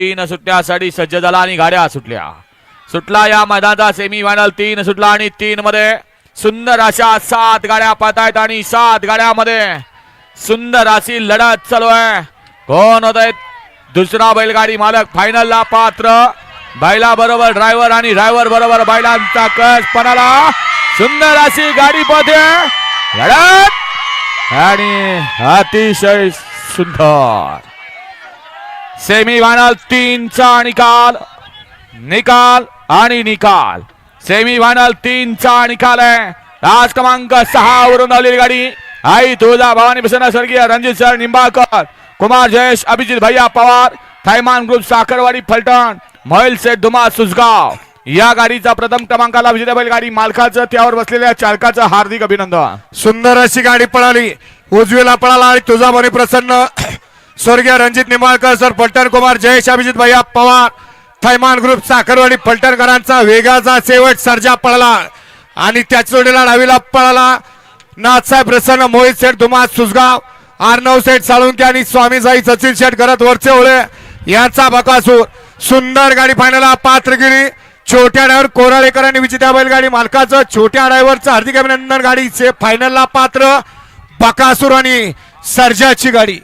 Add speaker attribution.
Speaker 1: तीन सुटण्यासाठी सज्ज झाला आणि गाड्या सुटल्या. सुटला या मैदानाचा सेमी फायनल तीन सुटला आणि तीन मध्ये सुंदर अशा सात गाड्या पाहतायत आणि सात गाड्यामध्ये सुंदर अशी लढत चालू आहे. कोण होत आहेत दुसरा बैलगाडी मालक फायनलला पात्र. बैला बरोबर ड्रायव्हर आणि ड्रायव्हर बरोबर बैलांचा कस पणाला सुंदर अशी गाडी पदे लढत आणि अतिशय सुंदर. सेमी फायनल तीनचा निकाल. निकाल आणि निकाल. सेमी फायनल तीनचा निकाल आहे. तास क्रमांक सहा वरून आलेली गाडी. आई तुळजा भवानी प्रसन्न स्वर्गीय रणजित सर निंबाळकर कुमार जयेश अभिजित भैया पवार थैमान ग्रुप साखरवाडी फलटण महिल सेठ धुमा सुसगाव या गाडीचा प्रथम क्रमांकाला विजेता बैलगाडी मालकाचं त्यावर बसलेल्या चालकाचं हार्दिक अभिनंदन.
Speaker 2: सुंदर अशी गाडी पळाली. उजवीला पळाला आणि तुझा बरी प्रसन्न. स्वर्गीय रणजित निंबाळकर सर पलटण कुमार जयेश अभिजित भैया पवार थैमान ग्रुप साखरवाडी पलटणकरांचा वेगाचा शेवट सर्जा पळाला. आणि त्याच जोडीला डावीला पळाला. नाथसाहेब प्रसन्न मोहित शेठ धुमास सुसगाव आर्नव सेठ साळुंके आणि स्वामीसाई सचिन शेठ करत वरचे ओळे. यांचा बकासूर. सुंदर गाडी फायनला पात्र गिरी छोट्या ड्रायव्हर कोराळेकर आणि विजेत्या बैलगाडी मालकाचं छोट्या ड्रायव्हरचं हार्दिक अभिनंदन गाडी फायनलला पात्र. बकासूर आणि सर्जाची गाडी.